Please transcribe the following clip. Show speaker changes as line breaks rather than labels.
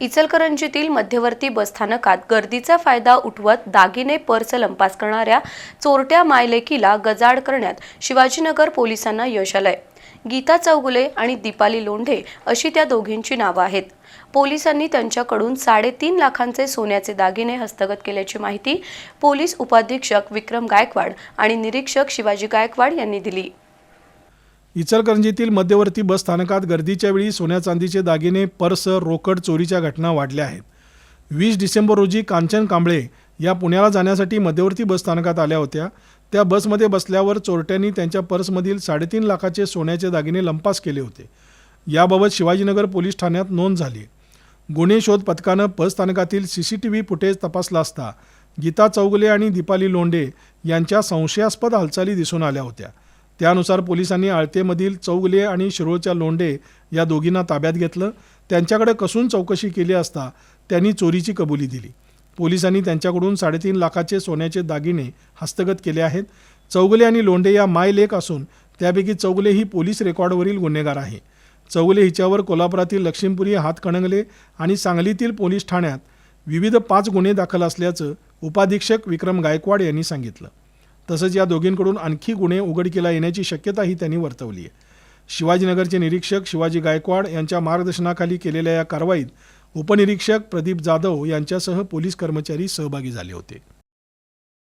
इचलकरंजीतील मध्यवर्ती बसस्थानकात गर्दीचा फायदा उठवत दागिने पर्स लंपास करणाऱ्या चोरट्या मायलेकीला गजाड करण्यात शिवाजीनगर पोलिसांना यश आलंय. गीता चौगुले आणि दीपाली लोंढे अशी त्या दोघींची नावं आहेत. पोलिसांनी त्यांच्याकडून साडेतीन लाखांचे सोन्याचे दागिने हस्तगत केल्याची माहिती पोलीस उपाधीक्षक विक्रम गायकवाड आणि निरीक्षक शिवाजी गायकवाड यांनी दिली.
इचलकरंजीतील मध्यवर्ती बस स्थानकात गर्दीच्या वेळी सोन्या चांदीचे दागिने पर्स रोकड चोरीच्या घटना वाढल्या आहेत. वीस डिसेंबर रोजी कांचन कांबळे या पुण्याला जाण्यासाठी मध्यवर्ती बस स्थानकात आल्या होत्या. त्या बसमध्ये बसल्यावर चोरट्यांनी त्यांच्या पर्समधील साडेतीन लाखाचे सोन्याचे दागिने लंपास केले होते. याबाबत शिवाजीनगर पोलीस ठाण्यात नोंद झाली. गुन्हे शोध पथकानं बस स्थानकातील C C T V footage तपासला असता गीता चौगले आणि दीपाली लोंडे यांच्या संशयास्पद हालचाली दिसून आल्या होत्या. त्यानुसार पोलिसांनी आळतेमधील चौगुले आणि शिरोळच्या लोंढे या दोघींना ताब्यात घेतलं. त्यांच्याकडे कसून चौकशी केली असता त्यांनी चोरीची कबुली दिली. पोलिसांनी त्यांच्याकडून साडेतीन लाखाचे सोन्याचे दागिने हस्तगत केले आहेत. चौगले आणि लोंढे या मायलेक असून त्यापैकी चौगले ही पोलीस रेकॉर्डवरील गुन्हेगार आहे. चौगले हिच्यावर कोल्हापुरातील लक्ष्मीपुरी हातकणंगले आणि सांगलीतील पोलीस ठाण्यात विविध पाच गुन्हे दाखल असल्याचं उपाधीक्षक विक्रम गायकवाड यांनी सांगितलं. तसंच या दोघींकडून आणखी गुन्हे उघडकीला येण्याची शक्यताही त्यांनी वर्तवली आहे. शिवाजीनगरचे निरीक्षक शिवाजी गायकवाड यांच्या मार्गदर्शनाखाली केलेल्या या कारवाईत उपनिरीक्षक प्रदीप जाधव यांच्यासह पोलीस कर्मचारी सहभागी झाले होते.